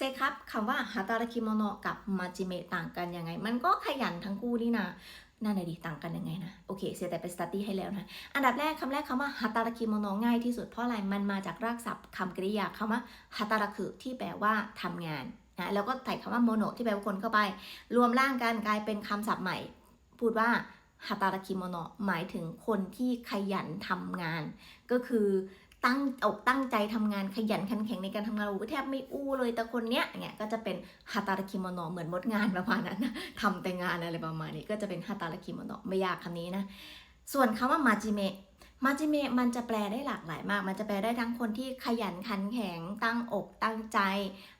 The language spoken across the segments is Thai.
เซครับคำว่าฮาตาราคิโมโนกับมาจิเมะต่างกันยังไง มันก็ขยันทั้งคู่นี่นะนั่นน่ะดิต่างกันยังไงนะ โอเค เสียแต่ไปสตัดดี้ให้แล้วนะ อันดับแรกคำแรกคำว่าฮาตาราคิโมโนง่ายที่สุดเพราะอะไรมันมาจากรากศัพท์คำกริยาคำว่าฮาตาราคุที่แปลว่าทำงานนะแล้วก็ใส่คำว่าโมโนที่แปลว่าคนเข้าไป รวมร่างกันกลายเป็นคำศัพท์ใหม่ พูดว่าฮาตาราคิโมโนหมายถึงคนที่ขยันทำงาน ก็คือ ตั้งอกตั้งใจทำงานขยันขันแข็งในการทำงานโอ้โหแทบไม่อู้เลยแต่คนเนี้ยเนี่ยก็จะเป็นฮาตาราคิโมโนเหมือนมดงานประมาณนั้นนะทำแต่งานอะไรประมาณนี้ก็จะเป็นฮาตาราคิโมโนไม่ยากคำนี้นะ ส่วนคำว่ามาจิเมะมาจิเมะมันจะแปลได้หลากหลายมาก มันจะแปลได้ทั้งคนที่ขยันขันแข็ง ตั้งอกตั้งใจ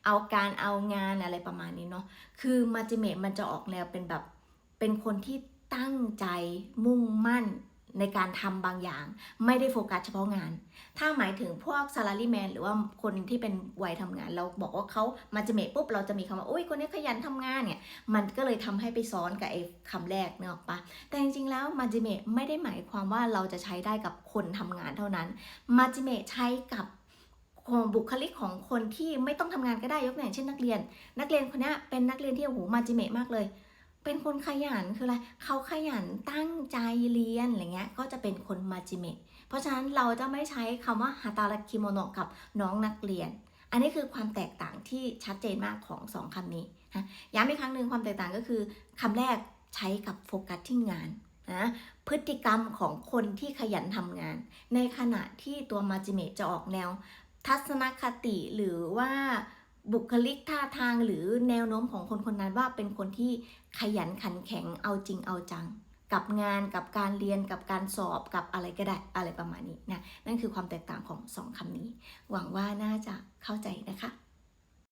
เอาการเอางานอะไรประมาณนี้เนาะ คือมาจิเมะมันจะออกแนวเป็นแบบ เป็นคนที่ตั้งใจมุ่งมั่น ในการทำบางอย่าง ไม่ได้โฟกัสเฉพาะงาน ถ้าหมายถึงพวก salaryman หรือว่าคนที่เป็นวัยทำงาน เราบอกว่าเขามาจิเมะปุ๊บเราจะมีคำว่าโอ้ยคนนี้ขยันทำงานเนี่ย มันก็เลยทำให้ไปซ้อนกับไอ้คำแรกเนอะปะแต่จริงๆแล้วมาจิเมะไม่ได้หมายความว่าเราจะใช้ได้กับคนทำงานเท่านั้นมาจิเมะใช้กับบุคลิกของคนที่ไม่ต้องทำงานก็ได้ยกตัวอย่างเช่นนักเรียน นักเรียนคนนี้เป็นนักเรียนที่โอ้โหมาจิเมะมากเลย เป็นคนขยันคืออะไรเขาขยันตั้งใจเรียนอะไรเงี้ยก็จะเป็นคนมาจิเมะเพราะฉะนั้นเราจะไม่ใช้คำว่าฮาตาราคิโมโนะกับน้องนักเรียน อันนี้คือความแตกต่างที่ชัดเจนมากของสองคำนี้นะย้ำอีกครั้งหนึ่งความแตกต่างก็คือคำแรกใช้กับโฟกัสที่งานนะพฤติกรรมของคนที่ขยันทำงาน ในขณะที่ตัวมาจิเมะจะออกแนว ทัศนคติหรือว่า บุคลิกท่าทางหรือแนวโน้มของคนคนนั้นว่าเป็นคนที่ขยันขันแข็งเอาจริงเอาจัง กับงานกับการเรียนกับการสอบกับอะไรก็ได้อะไรประมาณนี้นะนั่นคือความแตกต่างของสองคำนี้ หวังว่าน่าจะเข้าใจนะคะ